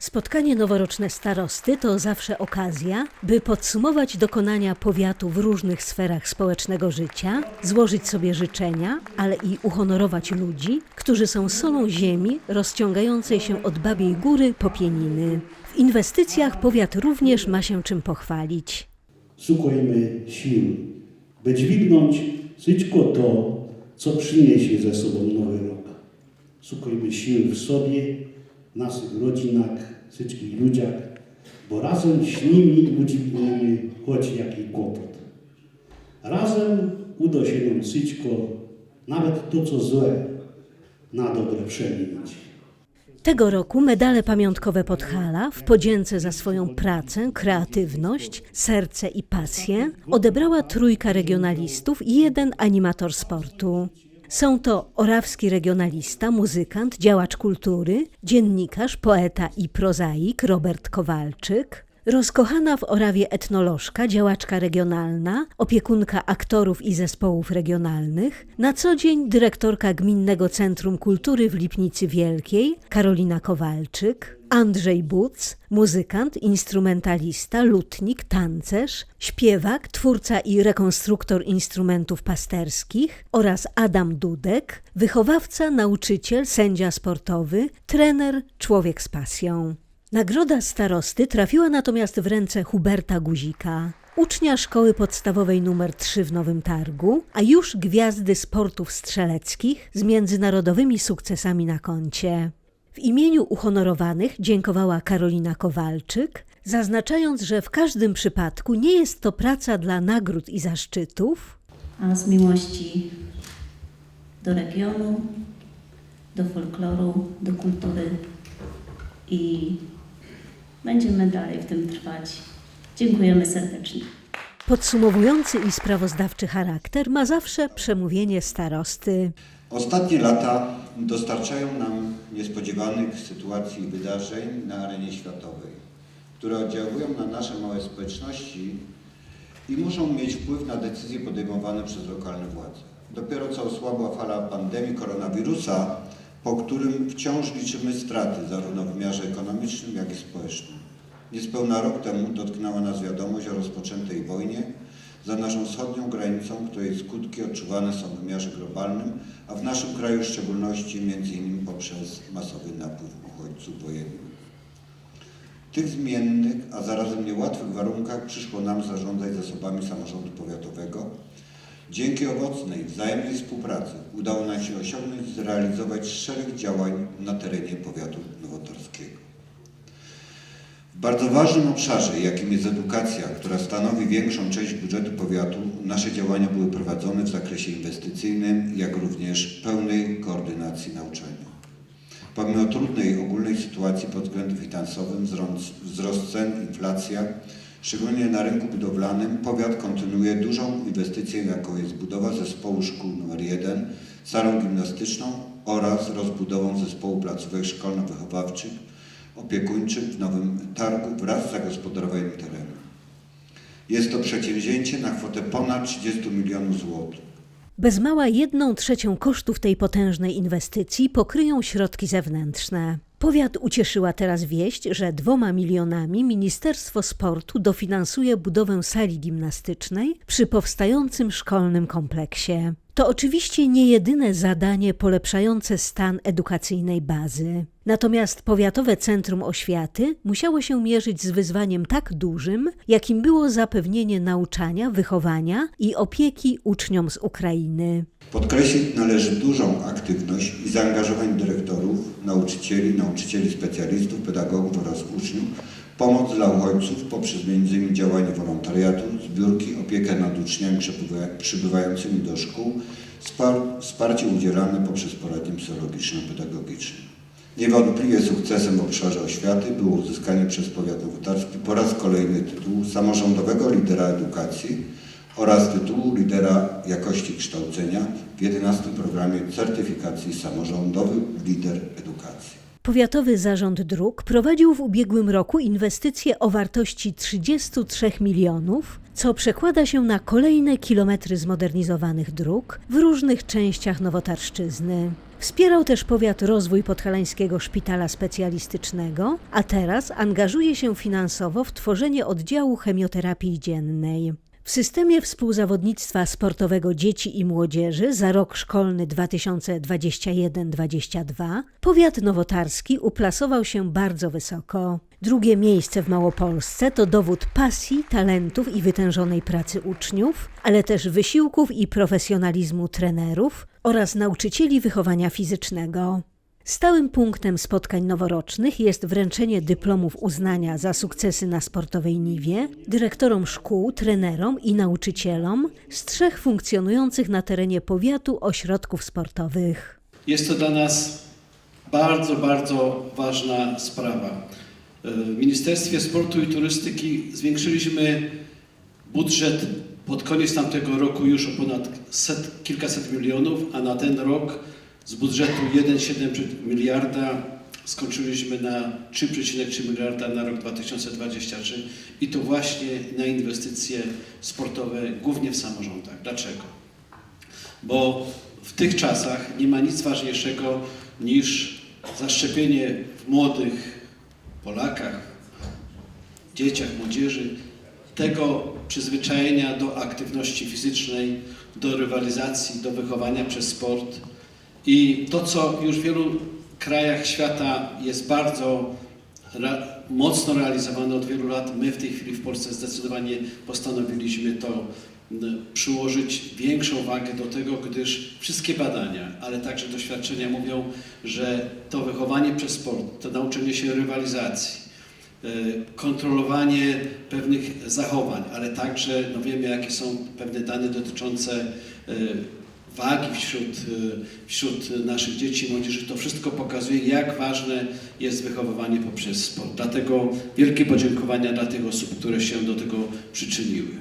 Spotkanie noworoczne starosty to zawsze okazja, by podsumować dokonania powiatu w różnych sferach społecznego życia, złożyć sobie życzenia, ale i uhonorować ludzi, którzy są solą ziemi rozciągającej się od Babiej Góry po Pieniny. W inwestycjach powiat również ma się czym pochwalić. Szukajmy sił, by dźwignąć wszystko to, co przyniesie ze sobą nowy rok. Szukajmy sił w sobie, naszych rodzinach, wszystkich ludziach, bo razem z nimi udźwigniemy choć jaki kłopot. Razem uda się nam wszystko, nawet to, co złe, na dobre przemienić. Tego roku medale pamiątkowe Podhala w podzięce za swoją pracę, kreatywność, serce i pasję odebrała trójka regionalistów i jeden animator sportu. Są to orawski regionalista, muzykant, działacz kultury, dziennikarz, poeta i prozaik Robert Kowalczyk, rozkochana w Orawie etnolożka, działaczka regionalna, opiekunka aktorów i zespołów regionalnych, na co dzień dyrektorka Gminnego Centrum Kultury w Lipnicy Wielkiej Karolina Kowalczyk, Andrzej Buc, muzykant, instrumentalista, lutnik, tancerz, śpiewak, twórca i rekonstruktor instrumentów pasterskich oraz Adam Dudek, wychowawca, nauczyciel, sędzia sportowy, trener, człowiek z pasją. Nagroda starosty trafiła natomiast w ręce Huberta Guzika, ucznia szkoły podstawowej nr 3 w Nowym Targu, a już gwiazdy sportów strzeleckich z międzynarodowymi sukcesami na koncie. W imieniu uhonorowanych dziękowała Karolina Kowalczyk, zaznaczając, że w każdym przypadku nie jest to praca dla nagród i zaszczytów, a z miłości do regionu, do folkloru, do kultury i będziemy dalej w tym trwać. Dziękujemy serdecznie. Podsumowujący i sprawozdawczy charakter ma zawsze przemówienie starosty. Ostatnie lata dostarczają nam niespodziewanych sytuacji i wydarzeń na arenie światowej, które oddziałują na nasze małe społeczności i muszą mieć wpływ na decyzje podejmowane przez lokalne władze. Dopiero co osłabła fala pandemii koronawirusa, po którym wciąż liczymy straty zarówno w wymiarze ekonomicznym, jak i społecznym. Niespełna rok temu dotknęła nas wiadomość o rozpoczętej wojnie za naszą wschodnią granicą, której skutki odczuwane są w wymiarze globalnym, a w naszym kraju w szczególności m.in. poprzez masowy napływ uchodźców wojennych. W tych zmiennych, a zarazem niełatwych warunkach przyszło nam zarządzać zasobami samorządu powiatowego. Dzięki owocnej, wzajemnej współpracy udało nam się osiągnąć i zrealizować szereg działań na terenie powiatu nowotarskiego. W bardzo ważnym obszarze, jakim jest edukacja, która stanowi większą część budżetu powiatu, nasze działania były prowadzone w zakresie inwestycyjnym, jak również pełnej koordynacji nauczania. Pomimo trudnej ogólnej sytuacji pod względem finansowym, wzrost cen, inflacja, szczególnie na rynku budowlanym, powiat kontynuuje dużą inwestycję, jaką jest budowa zespołu szkół nr 1, salą gimnastyczną oraz rozbudową zespołu placówek szkolno-wychowawczych, opiekuńczych w Nowym Targu wraz z zagospodarowaniem terenu. Jest to przedsięwzięcie na kwotę ponad 30 milionów złotych. Bez mała jedną trzecią kosztów tej potężnej inwestycji pokryją środki zewnętrzne. Powiat ucieszyła teraz wieść, że dwoma milionami Ministerstwo Sportu dofinansuje budowę sali gimnastycznej przy powstającym szkolnym kompleksie. To oczywiście nie jedyne zadanie polepszające stan edukacyjnej bazy. Natomiast Powiatowe Centrum Oświaty musiało się mierzyć z wyzwaniem tak dużym, jakim było zapewnienie nauczania, wychowania i opieki uczniom z Ukrainy. Podkreślić należy dużą aktywność i zaangażowanie dyrektorów, nauczycieli, nauczycieli specjalistów, pedagogów oraz uczniów, pomoc dla uchodźców poprzez m.in. działanie wolontariatu, zbiórki, opiekę nad uczniami przybywa- przybywającymi do szkół, spar- wsparcie udzielane poprzez poradnie psychologiczno-pedagogiczne. Niewątpliwie sukcesem w obszarze oświaty było uzyskanie przez powiat nowotarski po raz kolejny tytułu samorządowego lidera edukacji oraz tytułu lidera jakości kształcenia w 11 programie certyfikacji samorządowy lider edukacji. Powiatowy Zarząd Dróg prowadził w ubiegłym roku inwestycje o wartości 33 milionów, co przekłada się na kolejne kilometry zmodernizowanych dróg w różnych częściach Nowotarszczyzny. Wspierał też powiat rozwój Podhalańskiego Szpitala Specjalistycznego, a teraz angażuje się finansowo w tworzenie oddziału chemioterapii dziennej. W systemie współzawodnictwa sportowego dzieci i młodzieży za rok szkolny 2021-22 powiat nowotarski uplasował się bardzo wysoko. Drugie miejsce w Małopolsce to dowód pasji, talentów i wytężonej pracy uczniów, ale też wysiłków i profesjonalizmu trenerów oraz nauczycieli wychowania fizycznego. Stałym punktem spotkań noworocznych jest wręczenie dyplomów uznania za sukcesy na sportowej niwie dyrektorom szkół, trenerom i nauczycielom z trzech funkcjonujących na terenie powiatu ośrodków sportowych. Jest to dla nas bardzo, bardzo ważna sprawa. W Ministerstwie Sportu i Turystyki zwiększyliśmy budżet pod koniec tamtego roku już o ponad set, kilkaset milionów, a na ten rok z budżetu 1,7 miliarda skończyliśmy na 3,3 miliarda na rok 2023 i to właśnie na inwestycje sportowe, głównie w samorządach. Dlaczego? bo w tych czasach nie ma nic ważniejszego niż zaszczepienie w młodych Polakach, dzieciach, młodzieży tego przyzwyczajenia do aktywności fizycznej, do rywalizacji, do wychowania przez sport. I to, co już w wielu krajach świata jest bardzo mocno realizowane od wielu lat, my w tej chwili w Polsce zdecydowanie postanowiliśmy to przyłożyć większą wagę do tego, gdyż wszystkie badania, ale także doświadczenia mówią, że to wychowanie przez sport, to nauczenie się rywalizacji, e, kontrolowanie pewnych zachowań, ale także no wiemy, jakie są pewne dane dotyczące e, wagi wśród, e, wśród naszych dzieci i młodzieży. To wszystko pokazuje, jak ważne jest wychowywanie poprzez sport. Dlatego wielkie podziękowania dla tych osób, które się do tego przyczyniły.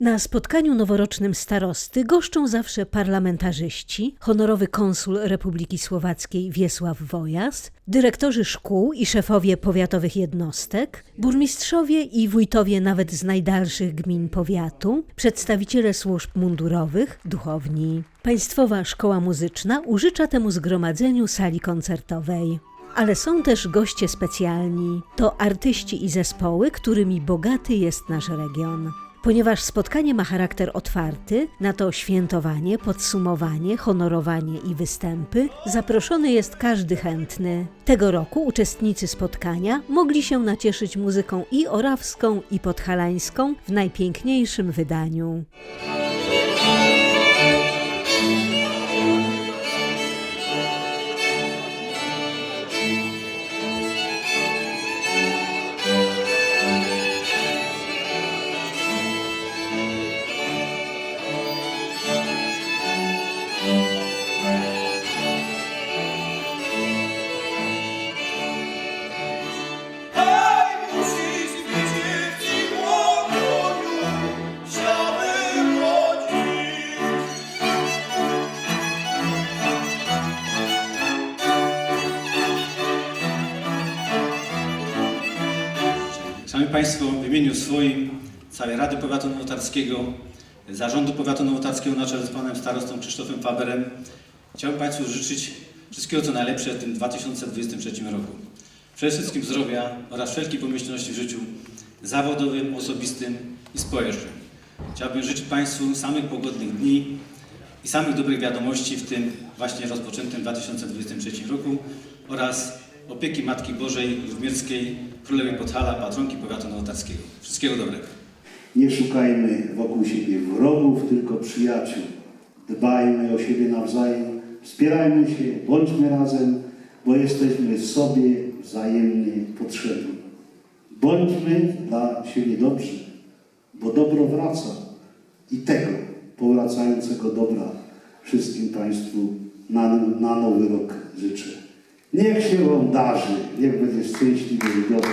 Na spotkaniu noworocznym starosty goszczą zawsze parlamentarzyści, honorowy konsul Republiki Słowackiej Wiesław Wojas, dyrektorzy szkół i szefowie powiatowych jednostek, burmistrzowie i wójtowie nawet z najdalszych gmin powiatu, przedstawiciele służb mundurowych, duchowni. Państwowa Szkoła Muzyczna użycza temu zgromadzeniu sali koncertowej. Ale są też goście specjalni. To artyści i zespoły, którymi bogaty jest nasz region. Ponieważ spotkanie ma charakter otwarty, na to świętowanie, podsumowanie, honorowanie i występy, zaproszony jest każdy chętny. Tego roku uczestnicy spotkania mogli się nacieszyć muzyką i orawską, i podhalańską w najpiękniejszym wydaniu. Szanowni Państwo, w imieniu swoim, całej Rady Powiatu Nowotarskiego, Zarządu Powiatu Nowotarskiego na czele z Panem Starostą Krzysztofem Faberem, chciałbym Państwu życzyć wszystkiego co najlepsze w tym 2023 roku. Przede wszystkim zdrowia oraz wszelkiej pomyślności w życiu zawodowym, osobistym i społecznym. Chciałbym życzyć Państwu samych pogodnych dni i samych dobrych wiadomości w tym właśnie rozpoczętym 2023 roku oraz opieki Matki Bożej Żmierskiej, Królowej Podhala, patronki powiatu nowotarskiego. Wszystkiego dobrego. Nie szukajmy wokół siebie wrogów, tylko przyjaciół. Dbajmy o siebie nawzajem, wspierajmy się, bądźmy razem, bo jesteśmy sobie wzajemnie potrzebni. Bądźmy dla siebie dobrzy, bo dobro wraca i tego powracającego dobra wszystkim Państwu na, na nowy rok życzę. Niech się Wam darzy, niech będzie szczęśliwy i dobry.